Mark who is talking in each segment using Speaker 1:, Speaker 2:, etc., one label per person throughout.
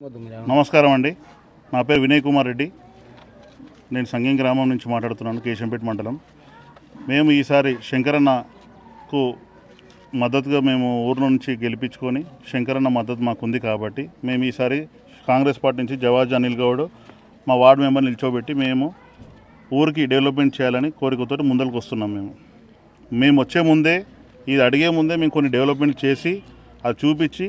Speaker 1: నమస్కారం అండి నా పేరు వినయ్ కుమార్ రెడ్డి. నేను సంగం గ్రామం నుంచి మాట్లాడుతున్నాను కేశంపేట మండలం. మేము ఈసారి శంకరన్నకు మద్దతుగా మేము ఊరు నుంచి గెలిపించుకొని శంకరన్న మద్దతు మాకుంది కాబట్టి మేము ఈసారి కాంగ్రెస్ పార్టీ నుంచి జవాజ్ అనిల్ గౌడ్ మా వార్డు మెంబర్ నిల్చోబెట్టి మేము ఊరికి డెవలప్మెంట్ చేయాలని కోరికతో ముందరకు వస్తున్నాం మేము. మేము వచ్చే ముందే ఇది అడిగే ముందే మేము కొన్ని డెవలప్మెంట్ చేసి అది చూపించి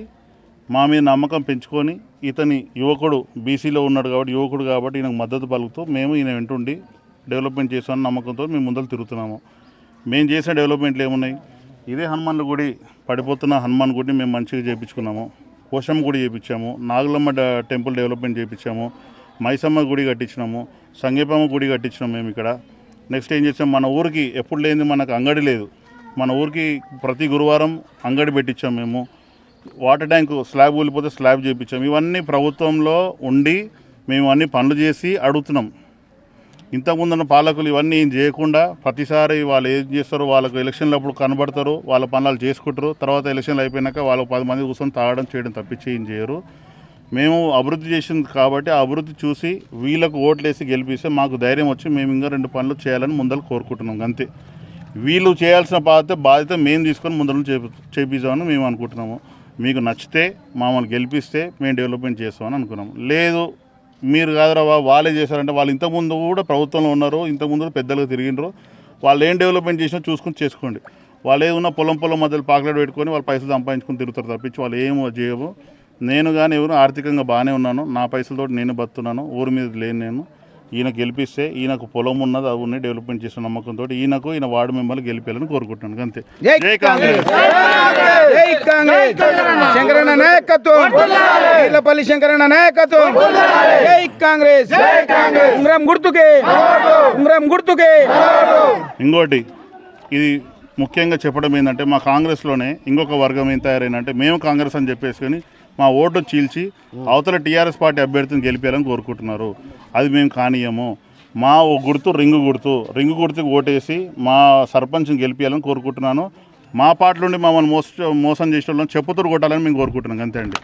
Speaker 1: మా మీద నమ్మకం పెంచుకొని ఇతని యువకుడు బీసీలో ఉన్నాడు కాబట్టి యువకుడు కాబట్టి ఈయనకు మద్దతు పలుకుతూ మేము ఈయన వెంటుండి డెవలప్మెంట్ చేసామని నమ్మకంతో మేము ముందలు తిరుగుతున్నాము. మేము చేసిన డెవలప్మెంట్లు ఏమున్నాయి? ఇదే హనుమాన్ గుడి పడిపోతున్న హనుమాన్ గుడిని మేము మంచిగా చేయించుకున్నాము కోశమ్మ గుడి చేయించాము నాగులమ్మ డ- టెంపుల్ డెవలప్మెంట్ చేయించాము మైసమ్మ గుడి కట్టించినాము. సంగీపమ్మ గుడి కట్టించినాము మేము ఇక్కడ. నెక్స్ట్ ఏం చేసాం? మన ఊరికి ఎప్పుడు లేనిది మనకు అంగడి లేదు. మన ఊరికి ప్రతి గురువారం అంగడి పెట్టించాము మేము. వాటర్ ట్యాంక్ స్లాబ్ కూలిపోతే స్లాబ్ చేయించాం. ఇవన్నీ ప్రభుత్వంలో ఉండి మేము అన్ని పనులు చేసి అడుగుతున్నాం. ఇంతకుముందున్న పాలకులు ఇవన్నీ ఏం చేయకుండా ప్రతిసారి వాళ్ళు ఏం చేస్తారో వాళ్ళకు ఎలక్షన్లు అప్పుడు కనబడతారు వాళ్ళ పనులు చేసుకుంటారు. తర్వాత ఎలక్షన్లు అయిపోయినాక వాళ్ళు పది మంది కూర్చొని తాగడం చేయడం తప్పించి ఏం చేయరు. మేము అభివృద్ధి చేసింది కాబట్టి ఆ అభివృద్ధి చూసి వీళ్ళకు ఓట్లేసి గెలిపిస్తే మాకు ధైర్యం వచ్చి మేము ఇంకా రెండు పనులు చేయాలని ముందర కోరుకుంటున్నాం అంతే. వీళ్ళు చేయాల్సిన బాధ్యత బాధ్యత మేము తీసుకొని ముందర చేపి చేపిద్దామని మేము అనుకుంటున్నాము. మీకు నచ్చితే మమ్మల్ని గెలిపిస్తే మేము డెవలప్మెంట్ చేస్తామని అనుకున్నాం. లేదు మీరు కాదురా వా- వాళ్ళే చేశారంటే వాళ్ళు ఇంతకుముందు కూడా ప్రభుత్వంలో ఉన్నారు ఇంతకుముందు పెద్దలుగా తిరిగినారు వాళ్ళు ఏం డెవలప్మెంట్ చేసినా చూసుకొని చేసుకోండి. వాళ్ళు ఏమున్నా పొలం పొలం మధ్యలో పాకలేట్ పెట్టుకొని వాళ్ళు పైసలు సంపాదించుకుని తిరుగుతారు తప్పించి వాళ్ళు ఏమో చేయము నేను కానీ ఎవరు ఆర్థికంగా బాగానే ఉన్నాను. నా పైసలతో నేను బతున్నాను ఊరి మీద లేను నేను. ఈయన గెలిపిస్తే ఈయనకు పొలం ఉన్నది అది ఉన్నాయి డెవలప్మెంట్ చేసిన నమ్మకంతో ఈయనకు ఈయన వార్డు మెంబర్లు గెలిపేయాలని కోరుకుంటున్నాను అంతే.
Speaker 2: జై
Speaker 1: కాంగ్రెస్.
Speaker 2: జై కాంగ్రెస్. శంకరన్న నాయకత్వం. ఈలపల్లి శంకరన్న నాయకత్వం. జై కాంగ్రెస్. ఉంగరం గుర్తుకే. ఉంగరం గుర్తుకే.
Speaker 1: ఇంకోటి ఇది ముఖ్యంగా చెప్పడం ఏంటంటే మా కాంగ్రెస్లోనే ఇంకొక వర్గం ఏం తయారైందంటే మేము కాంగ్రెస్ అని చెప్పేసుకొని మా ఓటు చీల్చి అవతల టీఆర్ఎస్ పార్టీ అభ్యర్థిని గెలిపేయాలని కోరుకుంటున్నారు. అది మేము కానీయము. మా ఓ గుర్తు రింగు గుర్తు. రింగు గుర్తుకు ఓటేసి మా సర్పంచ్ని గెలిపించాలని కోరుకుంటున్నాను. మా పార్టీ నుండి మమ్మల్ని మోస మోసం చేసిన వాళ్ళని చెప్పుతూరు కొట్టాలని మేము కోరుకుంటున్నాం. అంతే అండి.